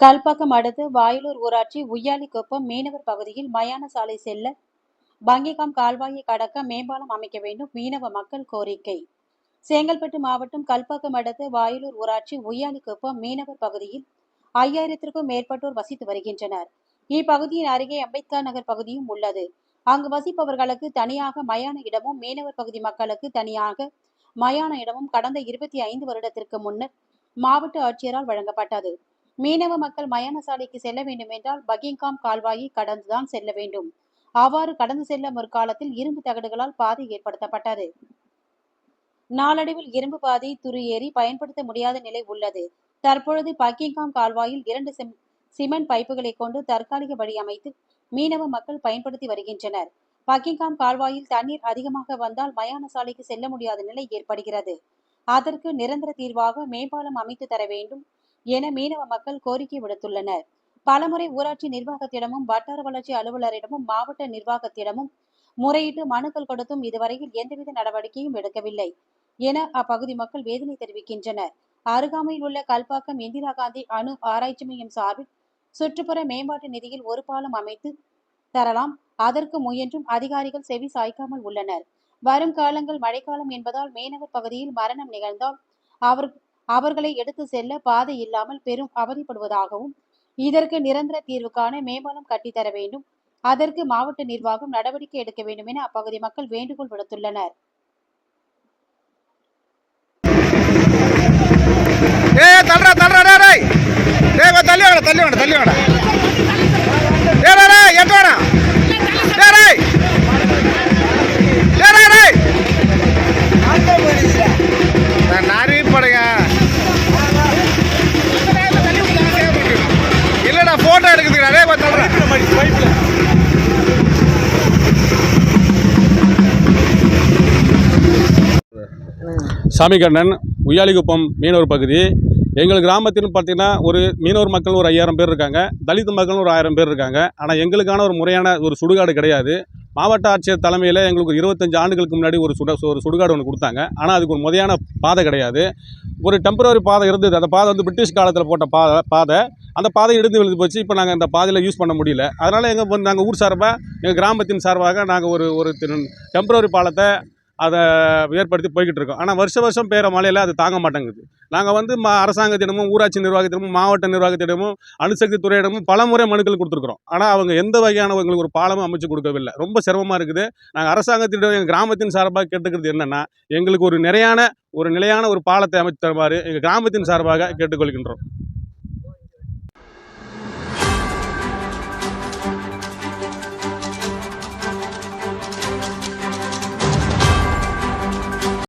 கல்பாக்கம் அடுத்து வாயலூர் ஊராட்சி உய்யாலிக்குப்பம் மீனவர் பகுதியில் மயான சாலை செல்ல பங்கிகாம் கால்வாயை கடக்க மேம்பாலம் அமைக்க வேண்டும் மீனவ மக்கள் கோரிக்கை. செங்கல்பட்டு மாவட்டம் கல்பாக்கம் அடுத்து வாயலூர் ஊராட்சி உய்யாலிக்குப்பம் மீனவர் பகுதியில் ஐயாயிரத்திற்கும் மேற்பட்டோர் வசித்து வருகின்றனர். இப்பகுதியின் அருகே அம்பேத்கர் நகர் பகுதியும் உள்ளது. அங்கு வசிப்பவர்களுக்கு தனியாக மயான இடமும் மீனவர் பகுதி மக்களுக்கு தனியாக மயான இடமும் கடந்த இருபத்தி ஐந்து வருடத்திற்கு முன்னர் மாவட்ட ஆட்சியரால் வழங்கப்பட்டது. மீனவ மக்கள் மயான சாலைக்கு செல்ல வேண்டும் என்றால் பக்கிங்காம் கால்வாயை கடந்துதான் செல்ல வேண்டும். அவ்வாறு கடந்து செல்ல முற்காலத்தில் இரும்பு தகடுகளால் பாதை ஏற்படுத்தப்பட்டது. நாளடைவில் இரும்பு பாதை துருயேறி பயன்படுத்த முடியாத நிலை உள்ளது. தற்பொழுது பக்கிங்காம் கால்வாயில் இரண்டு சிமெண்ட் பைப்புகளை கொண்டு தற்காலிக வழி அமைத்து மீனவ மக்கள் பயன்படுத்தி வருகின்றனர். பக்கிங்காம் கால்வாயில் தண்ணீர் அதிகமாக வந்தால் மயான சாலைக்கு செல்ல முடியாத நிலை ஏற்படுகிறது. அதற்கு நிரந்தர தீர்வாக மேம்பாலம் அமைத்து தர வேண்டும். என மீனவ மக்கள் கோரிக்கை விடுத்துள்ளனர். பலமுறை ஊராட்சி நிர்வாகத்திடமும் வட்டார வளர்ச்சி அலுவலரிடமும் மாவட்ட நிர்வாகத்திடமும் முறையிட்டு மனுக்கள் கொடுத்தும் இதுவரையில் எந்தவித நடவடிக்கையும் எடுக்கவில்லை என அப்பகுதி மக்கள் வேதனை தெரிவிக்கின்றனர். அருகாமையில் உள்ள கல்பாக்கம் இந்திரா காந்தி அணு ஆராய்ச்சி மையம் சார்பில் சுற்றுப்புற மேம்பாட்டு நிதியில் ஒரு பாலம் அமைத்து தரலாம். அதற்கு முயன்றும் அதிகாரிகள் செவி சாய்க்காமல் உள்ளனர். வரும் காலங்கள் மழைக்காலம் என்பதால் மீனவர் பகுதியில் மரணம் நிகழ்ந்தால் அவர் அவர்களை எடுத்து செல்ல பாதை இல்லாமல் பெரும் அவதிப்படுவதாகவும் இதற்கு நிரந்தர தீர்வு காண மேம்பாலம் கட்டித்தர வேண்டும். அதற்கு மாவட்ட நிர்வாகம் நடவடிக்கை எடுக்க வேண்டும் என அப்பகுதி மக்கள் வேண்டுகோள் விடுத்துள்ளனர். ஏய் தள்ளுறா தள்ளுறா டேய் டேய் டேய் தள்ளி வாடா தள்ளி வாடா தள்ளி வாடா. டேய் டேய் எட்டு வாடா. சாமிகண்ணன் உய்யாலிக்குப்பம் மீனவர் பகுதி. எங்கள் கிராமத்தின்னு பார்த்தீங்கன்னா ஒரு மீனவர் மக்கள் ஒரு ஐயாயிரம் பேர் இருக்காங்க. தலித் மக்கள் ஒரு ஆயிரம் பேர் இருக்காங்க. ஆனால் எங்களுக்கான ஒரு முறையான ஒரு சுடுகாடு கிடையாது. மாவட்ட ஆட்சியர் தலைமையில் எங்களுக்கு ஒரு இருபத்தஞ்சு ஆண்டுகளுக்கு முன்னாடி ஒரு சுட ஒரு சுடுகாடு ஒன்று கொடுத்தாங்க. ஆனால் அதுக்கு ஒரு முறையான பாதை கிடையாது. ஒரு டெம்பரவரி பாதை இருந்தது. அந்த பாதை வந்து பிரிட்டிஷ் காலத்தில் போட்ட பாதை பாதை. அந்த பாதை இடிந்து விழுந்து போச்சு. இப்போ நாங்கள் அந்த பாதையில் யூஸ் பண்ண முடியல. அதனால் எங்கள் நாங்கள் ஊர் சார்பாக எங்கள் கிராமத்தின் சார்பாக நாங்கள் ஒரு ஒரு டெம்பரவரி பாலத்தை அதை ஏற்படுத்தி போய்கிட்டு இருக்கோம். ஆனால் வருஷ வருஷம் பெய்கிற மழையில் அது தாங்க மாட்டேங்குது. நாங்கள் வந்து மா அரசாங்கத்திடமும் ஊராட்சி நிர்வாகத்திடமும் மாவட்ட நிர்வாகத்திடமும் அணுசக்தி துறையிடமும் பல முறை மனுக்கள் கொடுத்துருக்குறோம். ஆனால் அவங்க எந்த வகையான எங்களுக்கு ஒரு பாலமும் அமைச்சு கொடுக்கவில்லை. ரொம்ப சிரமமாக இருக்குது. நாங்கள் அரசாங்கத்திடம் எங்கள் கிராமத்தின் சார்பாக கேட்டுக்கிறது என்னென்னா எங்களுக்கு ஒரு நிறையான ஒரு நிலையான ஒரு பாலத்தை அமைத்து தருமாறு எங்கள் கிராமத்தின் சார்பாக கேட்டுக்கொள்கின்றோம்.